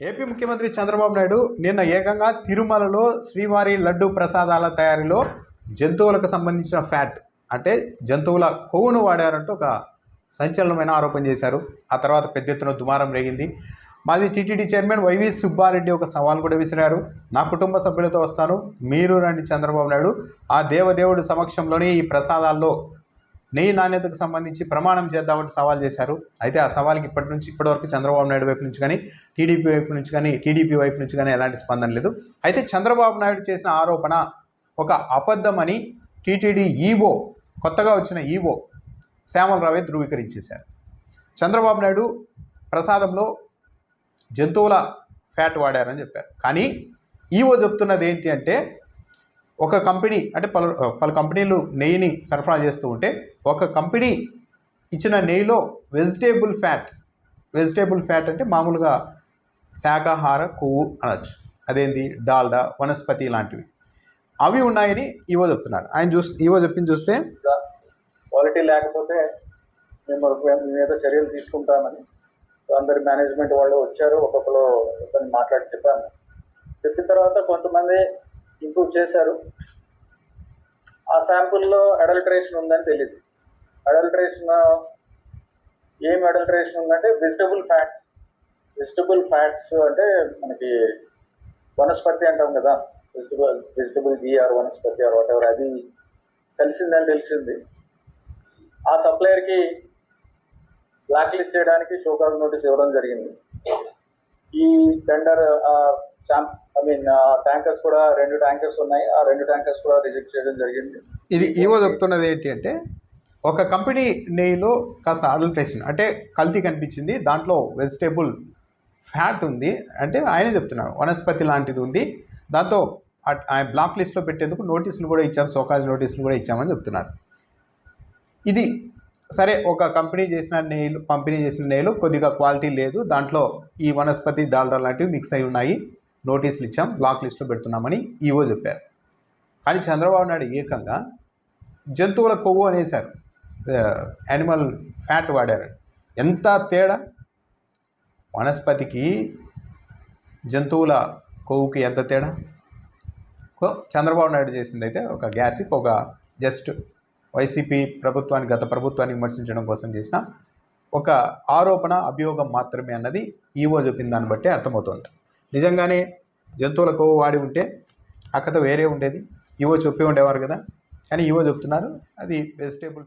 AP ముఖ్యమంత్రి చంద్రబాబు నాయుడు నిన్న ఏకంగా తిరుమలలో శ్రీవారి లడ్డు ప్రసాదాల తయారీలో జంతువులకు సంబంధించిన ఫ్యాట్ అంటే జంతువుల కొవ్వును వాడారంటూ ఒక సంచలనమైన ఆరోపణ చేశారు. ఆ తర్వాత పెద్ద ఎత్తున దుమారం రేగింది. మాజీ టీటీడీ చైర్మన్ వైవి సుబ్బారెడ్డి ఒక సవాల్ కూడా విసిరారు. నా కుటుంబ సభ్యులతో వస్తాను. మీరు రండి చంద్రబాబు నాయుడు. ఆ దేవదేవుడి సమక్షంలోనే ఈ ప్రసాదాల్లో నెయ్యి నాణ్యతకు సంబంధించి ప్రమాణం చేద్దామంటే సవాల్ చేశారు. అయితే ఆ సవాల్కి ఇప్పటి నుంచి ఇప్పటివరకు చంద్రబాబు నాయుడు వైపు నుంచి కానీ టీడీపీ వైపు నుంచి కానీ టీడీపీ వైపు నుంచి కానీ ఎలాంటి స్పందన లేదు. అయితే చంద్రబాబు నాయుడు చేసిన ఆరోపణ ఒక అబద్ధమని టీటీడీ ఈవో కొత్తగా వచ్చిన ఈవో శ్యామల రావే ధృవీకరించేశారు. చంద్రబాబు నాయుడు ప్రసాదంలో జంతువుల ఫ్యాట్ వాడారని చెప్పారు. కానీ ఈవో చెప్తున్నది ఏంటి అంటే ఒక కంపెనీ అంటే పలు పలు కంపెనీలు నెయ్యిని సరఫరా చేస్తూ ఉంటే ఒక కంపెనీ ఇచ్చిన నెయ్యిలో వెజిటేబుల్ ఫ్యాట్ వెజిటేబుల్ ఫ్యాట్ అంటే మామూలుగా శాకాహార కొవ్వు అనొచ్చు. అదేంది? డాల్డా వనస్పతి లాంటివి. అవి ఉన్నాయని ఈవో చెప్తున్నారు. ఆయన చూసి ఈవో చెప్పింది చూస్తే క్వాలిటీ లేకపోతే మేము మీద చర్యలు తీసుకుంటామని అందరి మేనేజ్మెంట్ వాళ్ళు వచ్చారు ఒక్కొక్కరు మాట్లాడి చెప్పాము. చెప్పిన తర్వాత కొంతమంది ఇంప్రూవ్ చేశారు. ఆ శాంపుల్లో అడల్టరేషన్ ఉందని తెలియదు అడల్టరేషన్ ఏం అడల్టరేషన్ ఉందంటే వెజిటబుల్ ఫ్యాట్స్ వెజిటబుల్ ఫ్యాట్స్ అంటే మనకి వనస్పతి అంటాం కదా. Vegetable vegetable ghee or vanaspati or whatever అది కలిసిందని తెలిసింది. ఆ సప్లయర్కి బ్లాక్ లిస్ట్ చేయడానికి షోకాజ్ నోటీస్ ఇవ్వడం జరిగింది. ఈ టెండర్ ఐ మీన్ ట్యాంకర్స్ కూడా రెండు ట్యాంకర్స్ ఉన్నాయి. ఆ రెండు ట్యాంకర్స్ కూడా రిజెక్ట్ చేయడం జరిగింది. ఇది ఈవో చెప్తున్నది ఏంటి అంటే ఒక కంపెనీ నెయ్యిలో కాస్త అడల్ట్రేషన్ అంటే కల్తీ కనిపించింది. దాంట్లో వెజిటేబుల్ ఫ్యాట్ ఉంది. అంటే ఆయనే చెప్తున్నారు. వనస్పతి లాంటిది ఉంది. దాంతో ఆయన బ్లాక్ లిస్ట్లో పెట్టేందుకు నోటీసులు కూడా ఇచ్చాం. సోకాజ్ నోటీసులు కూడా ఇచ్చామని చెప్తున్నారు. ఇది సరే ఒక కంపెనీ చేసిన నెయ్యిలు పంపిణీ చేసిన నెయ్యిలు కొద్దిగా క్వాలిటీ లేదు. దాంట్లో ఈ వనస్పతి డాల్డా లాంటివి మిక్స్ అయి ఉన్నాయి. నోటీసులు ఇచ్చాం బ్లాక్ లిస్ట్లో పెడుతున్నామని ఈవో చెప్పారు. కానీ చంద్రబాబు నాయుడు ఏకంగా జంతువుల కొవ్వు అనేసారు యానిమల్ ఫ్యాట్ వాడారు. ఎంత తేడా? వనస్పతికి జంతువుల కొవ్వుకి ఎంత తేడా? కో చంద్రబాబు నాయుడు చేసింది అయితే ఒక గ్యాసిక్ ఒక జస్ట్ వైసీపీ ప్రభుత్వాన్ని గత ప్రభుత్వాన్ని విమర్శించడం కోసం చేసిన ఒక ఆరోపణ అభియోగం మాత్రమే అన్నది ఈవో చెప్పిన దాన్ని బట్టి అర్థమవుతోంది. నిజంగానే జంతువుల కొవ్వు వాడి ఉంటే ఆ కథ వేరే ఉండేది. ఈవో చెప్పి ఉండేవారు కదా. కానీ ఈవో చెప్తున్నారు. అది వెజిటేబుల్